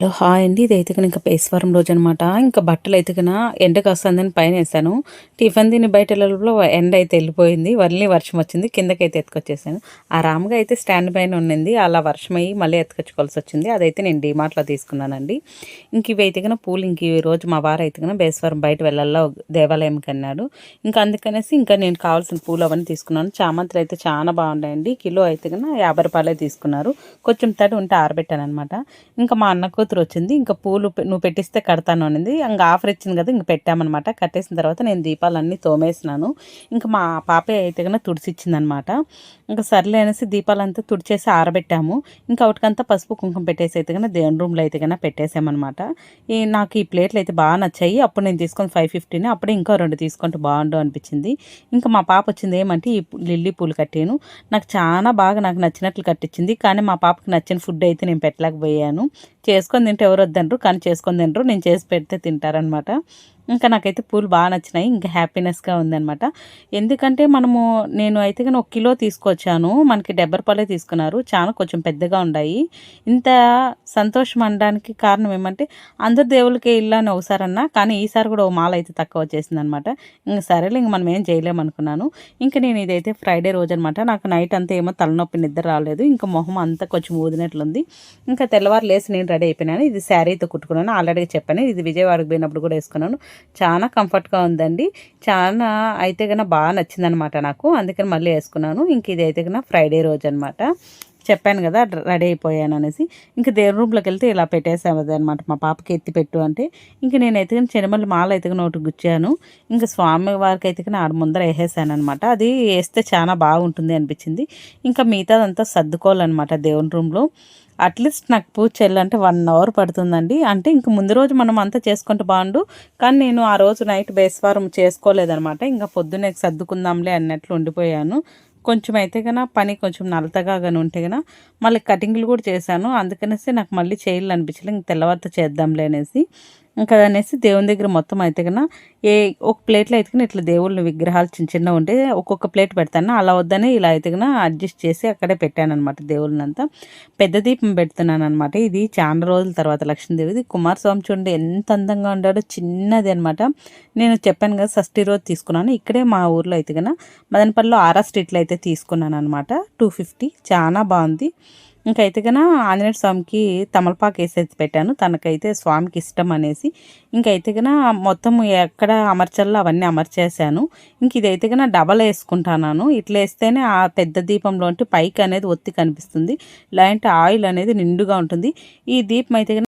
Hello hi అండి. ఇదైతే ఇంకా పేస్వరం రోజు అనమాట ఇంకా బట్టలు అయితే ఎండ ఎండకు వస్తుందని పైన వేసాను. టిఫిన్ తిని బయట వెళ్ళలో ఎండ అయితే వెళ్ళిపోయింది. మళ్ళీ వర్షం వచ్చింది. కిందకైతే ఎత్తుకొచ్చేసాను. ఆ రామ్గా అయితే స్టాండ్ పైన ఉన్నింది అలా వర్షం అయ్యి మళ్ళీ ఎత్తుకొచ్చుకోవాల్సి వచ్చింది. అదైతే నేను డిమార్ట్లో తీసుకున్నానండి. ఇంక ఇవి అయితే పూలు ఇంక ఈ రోజు మా వారు అయితే కన్నా బేస్వరం బయట వెళ్ళాలో దేవాలయంకి అన్నాడు. ఇంకా అందుకనేసి ఇంకా నేను కావాల్సిన పూలు అవన్నీ తీసుకున్నాను. చామంతులు అయితే చాలా బాగున్నాయండి. కిలో అయితే కన్నా యాభై రూపాయలే తీసుకున్నారు. కొంచెం తడి ఉంటే ఆరబెట్టాను అనమాట ఇంకా మా అన్నకు కూతురు వచ్చింది ఇంకా పూలు నువ్వు పెట్టిస్తే కడతాను అనింది. ఇంకా ఆఫర్ ఇచ్చింది కదా ఇంక పెట్టామన్నమాట. కట్టేసిన తర్వాత నేను దీపాలన్నీ తోమేసినాను. ఇంకా మా పాపే అయితే కన్నా తుడిచిచ్చిందనమాట ఇంకా సర్లే అనేసి దీపాలంతా తుడిచేసి ఆరబెట్టాము. ఇంకా ఒకటికంతా పసుపు కుంకుమ పెట్టేసి అయితే కన్నా దేవుని రూమ్లో అయితే కన్నా పెట్టేసామన్నమాట. ఈ నాకు ఈ ప్లేట్లు అయితే బాగా నచ్చాయి. అప్పుడు నేను తీసుకొని ఫైవ్ ఫిఫ్టీని అప్పుడే ఇంకా రెండు తీసుకుంటే బాగుండు అనిపించింది. ఇంకా మా పాప వచ్చింది ఏమంటే ఈ లిల్లీ పూలు కట్టాను. నాకు చాలా బాగా నాకు నచ్చినట్లు కట్టించింది కానీ మా పాపకి నచ్చిన ఫుడ్ అయితే నేను పెట్టలేకపోయాను. చేసుకొని తింటే ఎవరు వద్దనరు కానీ చేసుకొని తింటారు నేను చేసి పెడితే తింటారనమాట ఇంకా నాకైతే పూలు బాగా నచ్చినాయి ఇంకా హ్యాపీనెస్గా ఉందనమాట ఎందుకంటే మనము నేను అయితే కానీ ఒక కిలో తీసుకొచ్చాను మనకి డెబ్బై రూపాయలే తీసుకున్నారు చాలా కొంచెం పెద్దగా ఉన్నాయి ఇంత సంతోషం అనడానికి కారణం ఏమంటే అందరు దేవులకే ఇల్లు ఒకసారన్నా కానీ ఈసారి కూడా ఓ మాల అయితే తక్కువ వచ్చేసింది అనమాట ఇంకా సరేలే ఇంక మనం ఏం చేయలేమనుకున్నాను ఇంకా నేను ఇదైతే ఫ్రైడే రోజు అనమాట నాకు నైట్ అంతా ఏమో తలనొప్పి నిద్ర రాలేదు. ఇంకా మొహం అంతా కొంచెం ఊదినట్లుంది. ఇంకా తెల్లవారు లేసి నేను రెడీ అయిపోయినాను. ఇది శారీతో కుట్టుకున్నాను. ఆల్రెడీ చెప్పాను. ఇది విజయవాడకు పోయినప్పుడు కూడా వేసుకున్నాను. చాలా కంఫర్ట్గా ఉందండి. చాలా అయితే కన్నా బాగా నచ్చిందనమాట నాకు. అందుకని మళ్ళీ వేసుకున్నాను. ఇంక ఇది అయితే కన్నా ఫ్రైడే రోజు అనమాట చెప్పాను కదా రెడీ అయిపోయాను అనేసి. ఇంక దేవుని రూమ్లోకి వెళ్తే ఇలా పెట్టేసాము అనమాట మా పాపకి ఎత్తి పెట్టు అంటే. ఇంక నేను ఎత్తుకుని చిన్నమల్లి మాల ఎత్తుకుని ఒకటి గుచ్చాను. ఇంకా స్వామి వారికి ఎత్తుకుని ఆడ ముందర వేసేసాను అనమాట అది వేస్తే చాలా బాగుంటుంది అనిపించింది. ఇంకా మిగతాదంతా సర్దుకోవాలన్నమాట దేవుని రూమ్లో. అట్లీస్ట్ నాకు పూజ చేయాలంటే వన్ అవర్ పడుతుందండి. అంటే ఇంక ముందు రోజు మనం అంతా చేసుకుంటే బాగుండు. కానీ నేను ఆ రోజు నైట్ బేస్వారం చేసుకోలేదనమాట ఇంకా పొద్దున్నే సర్దుకుందాంలే అన్నట్లు ఉండిపోయాను. కొంచెం అయితే కన పని కొంచెం నలతగా కానీ ఉంటే కదా మళ్ళీ కటింగ్లు కూడా చేశాను. అందుకనేసి నాకు మళ్ళీ చేయాలనిపించలేదు. ఇంక తెల్లవారితో చేద్దాంలే అనేసి. ఇంకా అనేసి దేవుని దగ్గర మొత్తం అయితే కన్నా ఏ ఒక ప్లేట్లో అయితే కన్నా ఇట్లా దేవుళ్ళ విగ్రహాలు చిన్న చిన్న ఉంటే ఒక్కొక్క ప్లేట్ పెడతాను. అలా వద్దని ఇలా అయితే కన్నా అడ్జస్ట్ చేసి అక్కడే పెట్టాను అనమాట దేవుళ్ళనంతా. పెద్ద దీపం పెడుతున్నాను అనమాట ఇది చాలా రోజుల తర్వాత లక్ష్మీదేవిది. కుమారస్వామి చూడండి ఎంత అందంగా ఉండాడో చిన్నది అనమాట నేను చెప్పాను కదా షష్ఠీ రోజు తీసుకున్నాను. ఇక్కడే మా ఊర్లో అయితే కన్నా మదనపల్లిలో ఆరా స్ట్రీట్లో అయితే తీసుకున్నాను అనమాట టూ ఫిఫ్టీ. చాలా బాగుంది. ఇంకైతే కన్నా ఆంజనేయ స్వామికి తమలపాకు వేసేసి పెట్టాను. తనకైతే స్వామికి ఇష్టం అనేసి ఇంకైతే కన్నా మొత్తం ఎక్కడ అమర్చాలో అవన్నీ అమర్చేసాను ఇంక ఇదైతే కన్నా డబల్ వేసుకుంటాను ఇట్లా వేస్తేనే ఆ పెద్ద దీపంలో పైకి అనేది ఒత్తి కనిపిస్తుంది. లేదంటే ఆయిల్ అనేది నిండుగా ఉంటుంది. ఈ దీపం అయితే